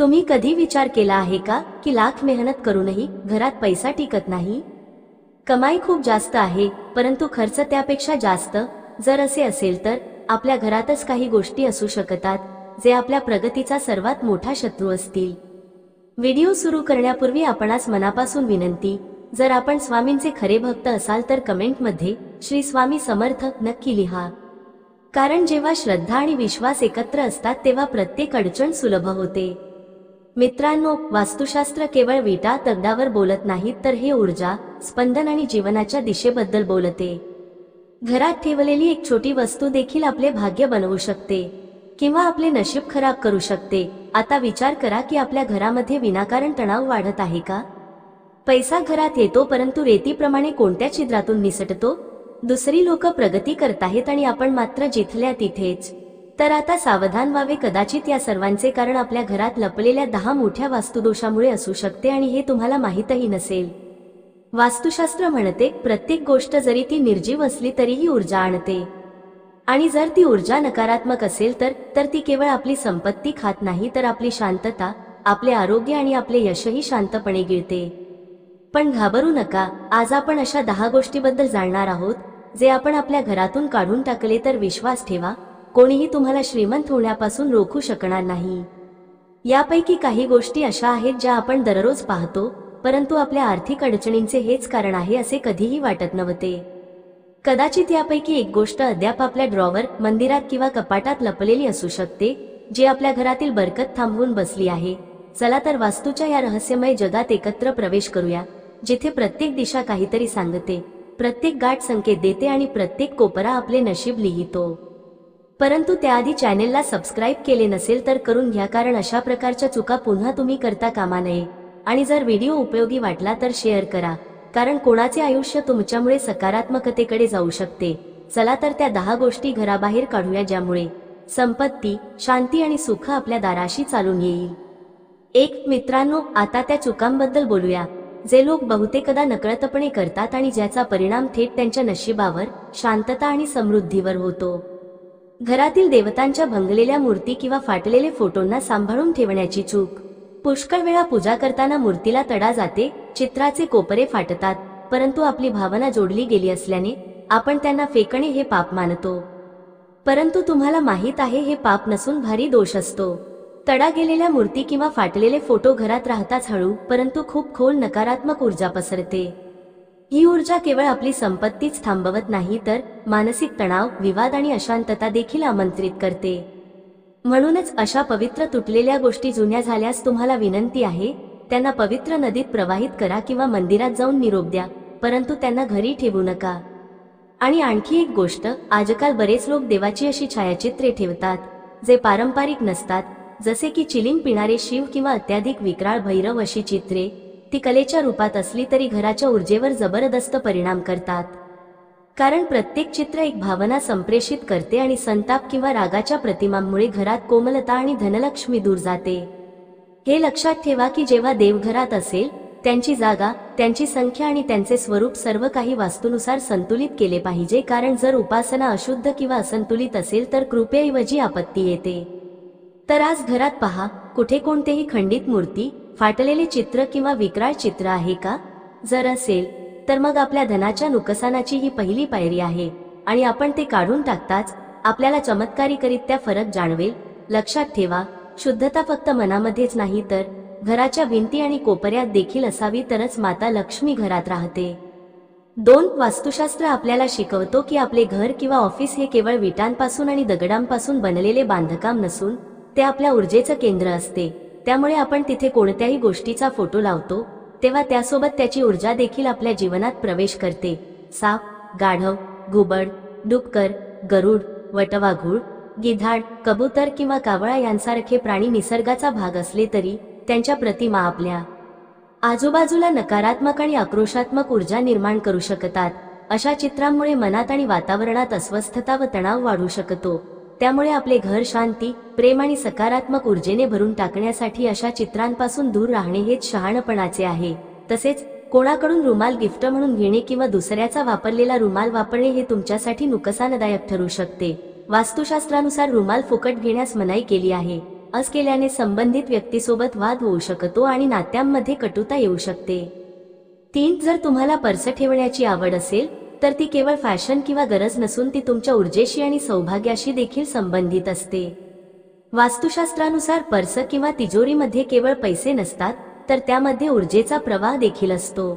तुम्ही कधी विचार केला आहे का की लाख मेहनत करूनही घरात पैसा टिकत नाही? कमाई खूप जास्त आहे परंतु खर्च त्यापेक्षा जास्त. जर असे असेल तर आपल्या घरातच काही गोष्टी असू शकतात जे आपल्या प्रगतीचा सर्वात मोठा शत्रू असतील. व्हिडिओ सुरू करण्यापूर्वी आपणास मनापासून विनंती जर आपण स्वामींचे खरे भक्त असाल तर कमेंटमध्ये श्री स्वामी समर्थ नक्की लिहा. कारण जेव्हा श्रद्धा आणि विश्वास एकत्र असतात तेव्हा प्रत्येक अडचण सुलभ होते. मित्रांनो वास्तुशास्त्र केवळ विटा तगडावर बोलत नाहीत तर हे ऊर्जा स्पंदन आणि जीवनाच्या दिशेबद्दल बोलते. घरात ठेवलेली एक छोटी वस्तू देखील आपले भाग्य बनवू शकते किंवा आपले नशीब खराब करू शकते. आता विचार करा की आपल्या घरामध्ये विनाकारण तणाव वाढत आहे का? पैसा घरात येतो परंतु रेतीप्रमाणे कोणत्या छिद्रातून निसटतो? दुसरी लोक प्रगती करत आहेत आणि आपण मात्र जिथल्या तिथेच. तर आता सावधान व्हावे. कदाचित या सर्वांचे कारण आपल्या घरात लपलेल्या दहा मोठ्या वास्तुदोषामुळे असू शकते आणि हे तुम्हाला माहीतही नसेल. वास्तुशास्त्र म्हणते प्रत्येक गोष्ट जरी ती निर्जीव असली तरीही ऊर्जा आणते. आणि जर ती ऊर्जा नकारात्मक असेल तर तर ती केवळ आपली संपत्ती खात नाही तर आपली शांतता आपले आरोग्य आणि आपले यशही शांतपणे गिळते. पण घाबरू नका आज आपण अशा दहा गोष्टीबद्दल जाणणार आहोत जे आपण आपल्या घरातून काढून टाकले तर विश्वास ठेवा कोणीही तुम्हाला श्रीमंत होण्यापासून रोखू शकणार नाही. यापैकी काही गोष्टी अशा आहेत ज्या आपण दररोज पाहतो परंतु आपल्या आर्थिक अडचणींचे हेच कारण आहे असे कधीही वाटत नव्हते. कदाचित यापैकी एक गोष्ट अद्याप आपल्या ड्रॉवर मंदिरात किंवा कपाटात लपलेली असू शकते जी आपल्या घरातील बरकत थांबवून बसली आहे. चला तर वास्तूच्या या रहस्यमय जगात एकत्र प्रवेश करूया जिथे प्रत्येक दिशा काहीतरी सांगते प्रत्येक गाठ संकेत देते आणि प्रत्येक कोपरा आपले नशीब लिहितो. परंतु त्याआधी चॅनेलला सबस्क्राईब केले नसेल तर करून घ्या कारण अशा प्रकारच्या चुका पुन्हा तुम्ही करता कामा नये. आणि जर व्हिडिओ उपयोगी वाटला तर शेअर करा. कारण कोणाचे आयुष्य तुमच्यामुळे सकारात्मकतेकडे जाऊ शकते. चला तर त्या दहा गोष्टी घराबाहेर काढूया ज्यामुळे संपत्ती शांती आणि सुख आपल्या दाराशी चालून येईल. एक मित्रांनो आता त्या चुकांबद्दल बोलूया. जे लोक बहुतेकदा नकळतपणे करतात आणि ज्याचा परिणाम थेट त्यांच्या नशिबावर शांतता आणि समृद्धीवर होतो. घरातील देवतांच्या भंगलेल्या मूर्ती किंवा फाटलेले फोटोंना सांभाळून ठेवण्याची चूक. पुष्कळ वेळा पूजा करताना मूर्तीला तडा जाते चित्राचे कोपरे फाटतात परंतु आपली भावना जोडली गेली असल्याने आपण त्यांना फेकणे हे पाप मानतो. परंतु तुम्हाला माहीत आहे हे पाप नसून भारी दोष असतो. तडा गेलेल्या मूर्ती किंवा फाटलेले फोटो घरात राहताच हळू परंतु खूप खोल नकारात्मक ऊर्जा पसरते. ही ऊर्जा केवळ आपली संपत्तीच थांबवत नाही तर मानसिक तणाव विवाद आणि अशांतता देखील आमंत्रित करते. म्हणूनच अशा पवित्र तुटलेल्या गोष्टी जुन्या झाल्यास तुम्हाला विनंती आहे त्यांना पवित्र नदीत प्रवाहित करा किंवा मंदिरात जाऊन निरोप द्या परंतु त्यांना घरी ठेवू नका. आणि आणखी एक गोष्ट आजकाल बरेच लोक देवाची अशी छायाचित्रे ठेवतात जे पारंपरिक नसतात जसे की चिलिंग पिणारे शिव किंवा अत्याधिक विक्राळ भैरव अशी चित्रे ती कलेच्या रूपात असली तरी घराच्या ऊर्जेवर जबरदस्त परिणाम करतात. कारण प्रत्येक चित्र एक भावना संप्रेषित करते आणि संताप किंवा रागाच्या प्रतिमांमुळे घरात कोमलता आणि धनलक्ष्मी दूर जाते. हे लक्षात ठेवा की जेव्हा देव घरात असेल त्यांची जागा त्यांची संख्या आणि त्यांचे स्वरूप सर्व काही वास्तूनुसार संतुलित केले पाहिजे कारण जर उपासना अशुद्ध किंवा असंतुलित असेल तर कृपेऐवजी आपत्ती येते. तर आज घरात पहा कुठे कोणतेही खंडित मूर्ती फाटलेले चित्र किंवा विक्राळ चित्र आहे का? जर असेल तर मग आपल्या धनाच्या नुकसानाची ही पहिली पायरी आहे. आणि आपण ते काढून टाकताच आपल्याला चमत्कारीकरित्या फरक जाणवेल. लक्षात ठेवा शुद्धता फक्त मनामध्येच नाही तर घराच्या भिंती आणि कोपऱ्यात देखील असावी तरच माता लक्ष्मी घरात राहते. दोन वास्तुशास्त्र आपल्याला शिकवतो की आपले घर किंवा ऑफिस हे केवळ विटांपासून आणि दगडांपासून बनलेले बांधकाम नसून ते आपल्या ऊर्जेचं केंद्र असते. त्यामुळे आपण तिथे कोणत्याही गोष्टीचा फोटो लावतो तेव्हा त्यासोबत त्याची ऊर्जा देखील आपल्या जीवनात प्रवेश करते. साप गाढव घुबड डुक्कर गरुड वटवाघूळ गिधाड कबूतर किंवा कावळा यांसारखे प्राणी निसर्गाचा भाग असले तरी त्यांच्या प्रतिमा आपल्या आजूबाजूला नकारात्मक आणि आक्रोशात्मक ऊर्जा निर्माण करू शकतात अशा चित्रांमुळे मनात आणि वातावरणात अस्वस्थता व तणाव वाढू शकतो. त्यामुळे आपले घर शांती प्रेम आणि सकारात्मक ऊर्जेने भरून टाकण्यासाठी अशा चित्रांपासून दूर राहणे हेच शहाणपणाचे आहे. तसेच कोणाकडून रुमाल गिफ्ट म्हणून घेणे किंवा दुसऱ्याचा वापरलेला रुमाल वापरणे हे तुमच्यासाठी नुकसानदायक ठरू शकते. वास्तुशास्त्रानुसार रुमाल फुकट घेण्यास मनाई केली आहे. अस केल्याने संबंधित व्यक्तीसोबत वाद होऊ शकतो आणि नात्यांमध्ये कटुता येऊ शकते. तीन जर तुम्हाला पर्स ठेवण्याची आवड असेल तर ती केवळ फॅशन किंवा गरज नसून ती तुमच्या ऊर्जेशी आणि सौभाग्याशी देखील संबंधित असते. वास्तुशास्त्रानुसार पर्स किंवा तिजोरीमध्ये केवळ पैसे नसतात तर त्यामध्ये ऊर्जेचा प्रवाह देखील असतो.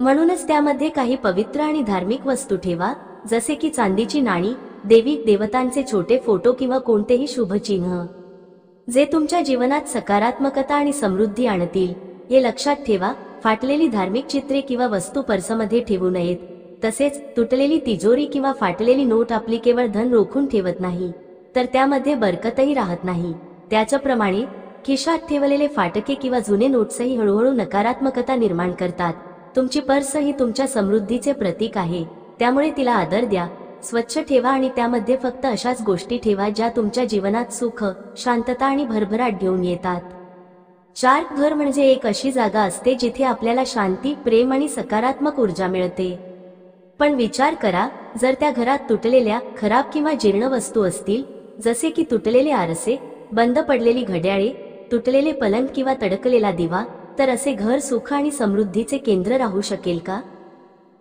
म्हणूनच त्यामध्ये काही पवित्र आणि धार्मिक वस्तू ठेवा जसे की चांदीची नाणी देवी देवतांचे छोटे फोटो किंवा कोणतेही शुभचिन्ह जे तुमच्या जीवनात सकारात्मकता आणि समृद्धी आणतील हे लक्षात ठेवा फाटलेली धार्मिक चित्रे किंवा वस्तू पर्समध्ये ठेवू नयेत. तसेच तुटलेली तिजोरी किंवा फाटलेली नोट आपली केवळ धन रोखून ठेवत नाही तर त्यामध्ये बरकतही राहत नाही. त्याच्याप्रमाणे खिशात ठेवलेले फाटके किंवा जुने नोट्सही हळूहळू नकारात्मकता निर्माण करतात. तुमची पर्स ही तुमच्या समृद्धीचे प्रतीक आहे. त्यामुळे तिला आदर द्या स्वच्छ ठेवा आणि त्यामध्ये फक्त अशाच गोष्टी ठेवा ज्या तुमच्या जीवनात सुख शांतता आणि भरभराट घेऊन येतात. चार घर म्हणजे एक अशी जागा असते जिथे आपल्याला शांती प्रेम आणि सकारात्मक ऊर्जा मिळते. पण विचार करा जर त्या घरात तुटलेल्या खराब किंवा जीर्ण वस्तू असतील जसे की तुटलेले आरसे बंद पडलेली घड्याळे तुटलेले पलंग किंवा तडकलेला दिवा तर असे घर सुख आणि समृद्धीचे केंद्र राहू शकेल का?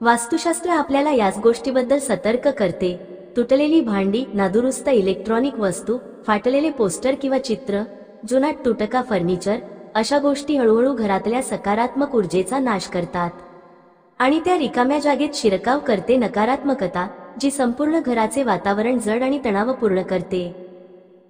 वास्तुशास्त्र आपल्याला याच गोष्टीबद्दल सतर्क करते. तुटलेली भांडी नादुरुस्त इलेक्ट्रॉनिक वस्तू फाटलेले पोस्टर किंवा चित्र जुनाट तुटका फर्निचर अशा गोष्टी हळूहळू घरातल्या सकारात्मक ऊर्जेचा नाश करतात. आणि त्या रिकाम्या जागेत शिरकाव करते नकारात्मकता जी संपूर्ण घराचे वातावरण जड आणि तणावपूर्ण करते.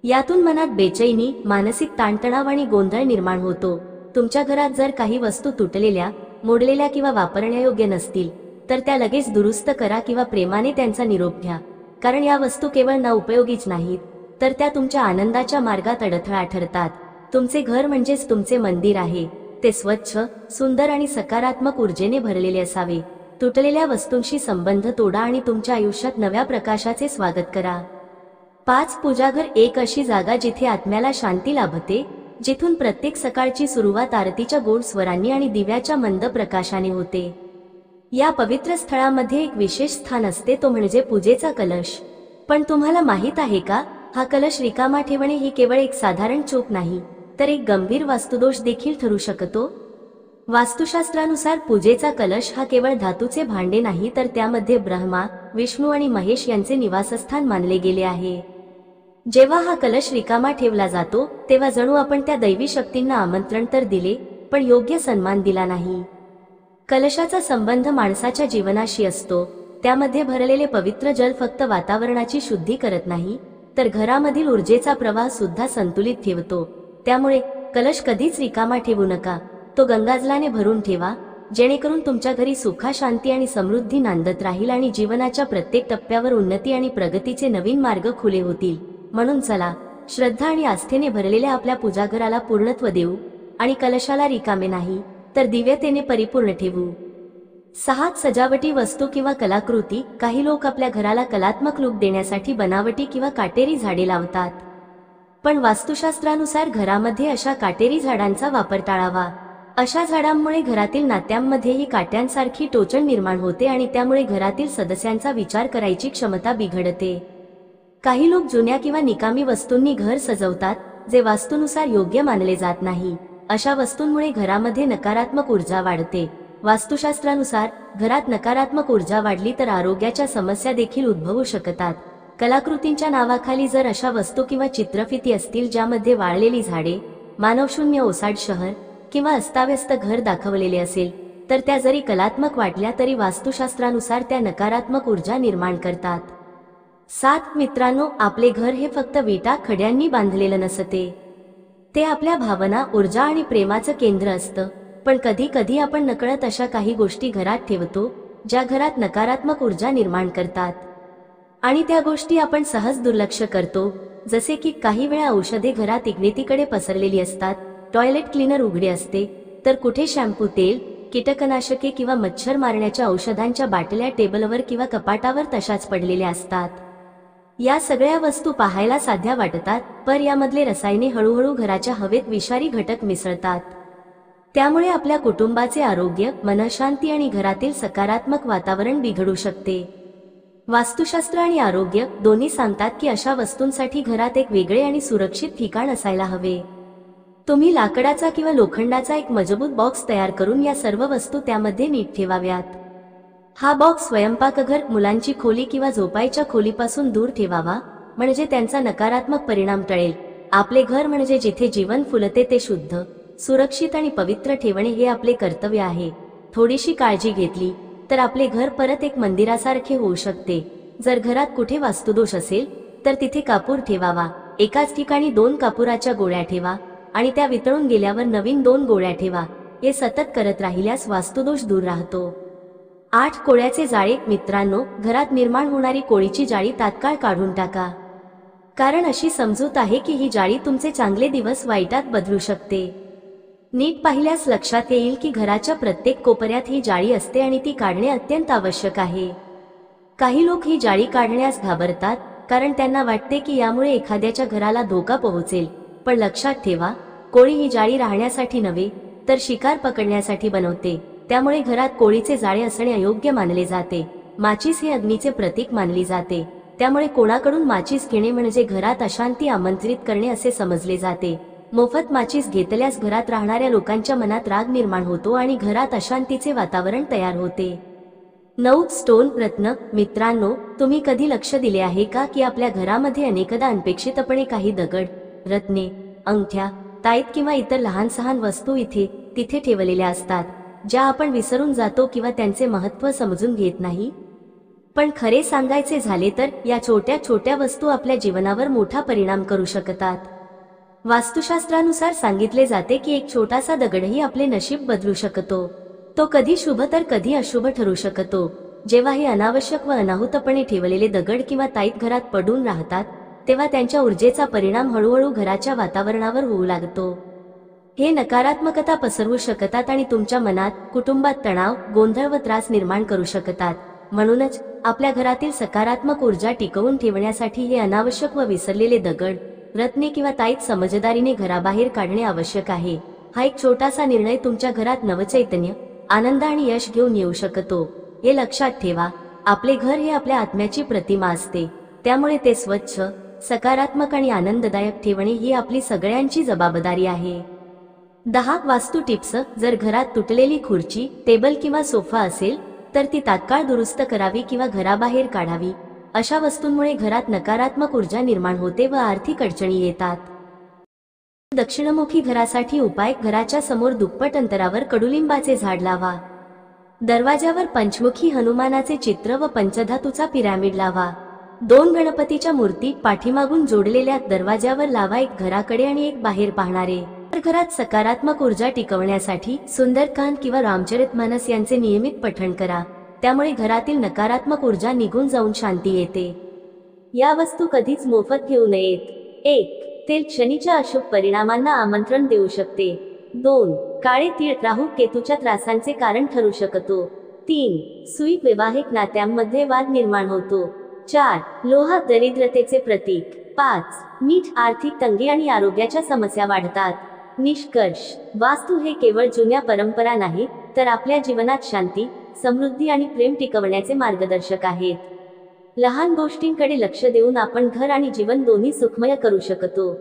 यातून मनात बेचैनी मानसिक ताणतणाव आणि गोंधळ निर्माण होतो. तुमच्या घरात जर काही वस्तू तुटलेल्या मोडलेल्या किंवा वापरण्यायोग्य नसतील तर त्या लगेच दुरुस्त करा किंवा प्रेमाने त्यांचा निरोप घ्या. कारण या वस्तू केवळ ना उपयोगीच नाहीत तर त्या तुमच्या आनंदाच्या मार्गात अडथळा ठरतात. तुमचे घर म्हणजेच तुमचे मंदिर आहे. ते स्वच्छ सुंदर आणि सकारात्मक ऊर्जेने भरलेले असावे. तुटलेल्या वस्तूंशी संबंध तोडा आणि तुमच्या आयुष्यात नव्या प्रकाशाचे स्वागत करा. पाच पूजाघर एक अशी जागा जिथे आत्म्याला शांती लाभते जिथून प्रत्येक सकाळची सुरुवात आरतीच्या गोड स्वरांनी आणि दिव्याच्या मंद प्रकाशाने होते. या पवित्र स्थळामध्ये एक विशेष स्थान असते तो म्हणजे पूजेचा कलश. पण तुम्हाला माहीत आहे का? हा कलश रिकामा ठेवणे ही केवळ एक साधारण चूक नाही. तर एक गंभीर वास्तुदोष देखील ठरू शकतो. वास्तुशास्त्रानुसार पूजेचा कलश हा केवळ धातूचे भांडे नाही तर त्यामध्ये ब्रह्मा विष्णू आणि महेश यांचे निवासस्थान मानले गेले आहे. जेव्हा हा कलश रिकामा ठेवला जातो तेव्हा जणू आपण त्या दैवी शक्तींना आमंत्रण तर दिले पण योग्य सन्मान दिला नाही. कलशाचा संबंध माणसाच्या जीवनाशी असतो त्यामध्ये भरलेले पवित्र जल फक्त वातावरणाची शुद्धी करत नाही तर घरामधील ऊर्जेचा प्रवाह सुद्धा संतुलित ठेवतो. त्यामुळे कलश कधीच रिकामा ठेवू नका. तो गंगाजलाने भरून ठेवा. जेणेकरून तुमच्या घरी सुखा शांती आणि समृद्धी नांदत राहील आणि जीवनाच्या प्रत्येक टप्प्यावर उन्नती आणि प्रगतीचे नवीन मार्ग खुले होतील. म्हणून चला श्रद्धा आणि आस्थेने भरलेल्या आपल्या पूजाघराला पूर्णत्व देऊ आणि कलशाला रिकामे नाही तर दिव्यतेने परिपूर्ण ठेवू. सहात सजावटी वस्तू किंवा कलाकृती काही लोक आपल्या घराला कलात्मक लूक देण्यासाठी बनावटी किंवा काटेरी झाडे लावतात. पण वास्तुशास्त्रानुसार घरामध्ये अशा काटेरी झाडांचा वापर टाळावा. अशा झाडांमुळे घरातील नात्यांमध्येही काट्यांसारखी टोचण निर्माण होते आणि त्यामुळे घरातील सदस्यांचा विचार करायची क्षमता बिघडते. काही लोक जुन्या किंवा निकामी वस्तूंनी घर सजवतात जे वास्तूनुसार योग्य मानले जात नाही. अशा वस्तूंमुळे घरामध्ये नकारात्मक ऊर्जा वाढते. वास्तुशास्त्रानुसार घरात नकारात्मक ऊर्जा वाढली तर आरोग्याच्या समस्या देखील उद्भवू शकतात. कलाकृतींच्या नावाखाली जर अशा वस्तू किंवा चित्रफिती असतील ज्यामध्ये वाळलेली झाडे मानवशून्य ओसाड शहर किंवा अस्ताव्यस्त घर दाखवलेले असेल तर त्या जरी कलात्मक वाटल्या तरी वास्तुशास्त्रानुसार त्या नकारात्मक ऊर्जा निर्माण करतात. सात मित्रांनो आपले घर हे फक्त विटा खड्यांनी बांधलेलं नसते. ते आपल्या भावना ऊर्जा आणि प्रेमाचं केंद्र असतं पण कधी कधी आपण नकळत अशा काही गोष्टी घरात ठेवतो ज्या घरात नकारात्मक ऊर्जा निर्माण करतात. आणि त्या गोष्टी आपण सहज दुर्लक्ष करतो. जसे की काही वेळा औषधे घरात इग्नेतीकडे पसरलेली असतात टॉयलेट क्लीनर उघडे असते तर कुठे शॅम्पू तेल कीटकनाशके किंवा मच्छर मारण्याच्या औषधांच्या बाटल्या टेबलवर किंवा कपाटावर तशाच पडलेल्या असतात. या सगळ्या वस्तू पाहायला साध्या वाटतात पर यामधले रसायने हळूहळू घराच्या हवेत विषारी घटक मिसळतात. त्यामुळे आपल्या कुटुंबाचे आरोग्य मनशांती आणि घरातील सकारात्मक वातावरण बिघडू शकते. वास्तुशास्त्र आणि आरोग्य दोन्ही सांगतात की अशा वस्तूंसाठी घरात एक वेगळे आणि सुरक्षित ठिकाण असायला हवे. तुम्ही लाकडाचा किंवा लोखंडाचा एक मजबूत बॉक्स तयार करून या सर्व वस्तू त्यामध्ये नीट ठेवाव्यात. हा बॉक्स स्वयंपाकघर मुलांची खोली किंवा झोपायच्या खोलीपासून दूर ठेवावा म्हणजे त्यांचा नकारात्मक परिणाम टळेल. आपले घर म्हणजे जिथे जीवन फुलते ते शुद्ध सुरक्षित आणि पवित्र ठेवणे हे आपले कर्तव्य आहे. थोडीशी काळजी घेतली तर आपले घर परत एक मंदिरासारखे होऊ शकते. जर घरात कुठे वास्तुदोष असेल तर तिथे कापूर ठेवावा. एकाच ठिकाणी दोन कापुराच्या गोळ्या ठेवा आणि त्या वितळून गेल्यावर नवीन दोन गोळ्या ठेवा. हे सतत करत राहिल्यास वास्तुदोष दूर राहतो. आठ. कोळ्याचे जाळे. मित्रांनो घरात निर्माण होणारी कोळीची जाळी तात्काळ काढून टाका. कारण अशी समजूत आहे की ही जाळी तुमचे चांगले दिवस वाईटात बदलू शकते. नीट पाहिल्यास लक्षात येईल की घराच्या प्रत्येक कोपऱ्यात ही जाळी असते आणि ती काढणे अत्यंत आवश्यक आहे. काही लोक ही जाळी काढण्यास घाबरतात कारण त्यांना वाटते की यामुळे एखाद्याच्या घराला धोका पोहोचेल. पण लक्षात ठेवा कोळी ही जाळी राहण्यासाठी नव्हे तर शिकार पकडण्यासाठी बनवते. त्यामुळे घरात कोळीचे जाळे असणे अयोग्य मानले जाते. माचीस हे अग्नीचे प्रतीक मानली जाते. त्यामुळे कोणाकडून माचीस घेणे म्हणजे घरात अशांती आमंत्रित करणे असे समजले जाते. मोफत माचीस घेतल्यास घरात राहणाऱ्या लोकांच्या मनात राग निर्माण होतो आणि घरात अशांतीचे वातावरण तयार होते. नऊ स्टोन रत्न मित्रांनो तुम्ही कधी लक्ष दिले आहे का की आपल्या घरामध्ये अनेकदा अनपेक्षितपणे काही दगड रत्ने अंगठ्या ताईत किंवा इतर लहान सहान वस्तू इथे तिथे ठेवलेल्या असतात ज्या आपण विसरून जातो किंवा त्यांचे महत्त्व समजून घेत नाही? पण खरे सांगायचे झाले तर या छोट्या छोट्या वस्तू आपल्या जीवनावर मोठा परिणाम करू शकतात. वास्तुशास्त्रानुसार सांगितले जाते की एक छोटासा दगडही आपले नशीब बदलू शकतो. तो कधी शुभ तर कधी अशुभ ठरू शकतो. जेव्हा हे अनावश्यक व अनाहूतपणे ठेवलेले दगड किंवा ताईत घरात पडून राहतात तेव्हा त्यांच्या ऊर्जेचा परिणाम हळूहळू घराच्या वातावरणावर होऊ लागतो. हे नकारात्मकता पसरवू शकतात आणि तुमच्या मनात कुटुंबात तणाव गोंधळ व त्रास निर्माण करू शकतात. म्हणूनच आपल्या घरातील सकारात्मक ऊर्जा टिकवून ठेवण्यासाठी हे अनावश्यक व विसरलेले दगड रत्ने किंवा ताईत समजदारीने घराबाहेर काढणे आवश्यक आहे. हा एक छोटासा निर्णय तुमच्या घरात नवचैतन्य आनंद आणि यश घेऊन येऊ शकतो. हे लक्षात ठेवा आपले घर हे आपल्या आत्म्याची प्रतिमा असते. त्यामुळे ते स्वच्छ सकारात्मक आणि आनंददायक ठेवणे ही आपली सगळ्यांची जबाबदारी आहे. दहा वास्तू टिप्स जर घरात तुटलेली खुर्ची टेबल किंवा सोफा असेल तर ती तात्काळ दुरुस्त करावी किंवा घराबाहेर काढावी. अशा वस्तूंमुळे घरात नकारात्मक ऊर्जा निर्माण होते व आर्थिक अडचणी येतात. दक्षिणमुखी घरासाठी उपाय घराच्या समोर दुप्पट अंतरावर कडुलिंबाचे झाड लावा. दरवाजावर पंचमुखी हनुमानाचे चित्र व पंचधातूचा पिरॅमिड लावा. दोन गणपतीच्या मूर्ती पाठीमागून जोडलेल्या दरवाजावर लावा एक घराकडे आणि एक बाहेर पाहणारे. तर घरात सकारात्मक ऊर्जा टिकवण्यासाठी सुंदरकांत किंवा रामचरित मानस यांचे नियमित पठण करा. त्यामुळे घरातील नकारात्मक ऊर्जा निघून जाऊन शांती येते. या वस्तू कधीच मोफत घेऊ नयेत. एक तेल शनीच्या अशुभ परिणामांना आमंत्रण देऊ शकते. दोन काळे तीळ राहू केतूच्या त्रासांचे कारण ठरू शकतो. तीन सुई वैवाहिक नात्यांमध्ये वाद निर्माण होतो. चार लोहा दरिद्रतेचे प्रतीक. पाच मीठ आर्थिक तंगी आणि आरोग्याच्या समस्या वाढतात. निष्कर्ष वास्तू हे केवळ जुन्या परंपरा नाहीत तर आपल्या जीवनात शांती समृद्धी आणि प्रेम टिकवण्याचे मार्गदर्शक आहेत. लहान गोष्टींकडे लक्ष देऊन आपण घर आणि जीवन दोन्ही सुखमय करू शकतो.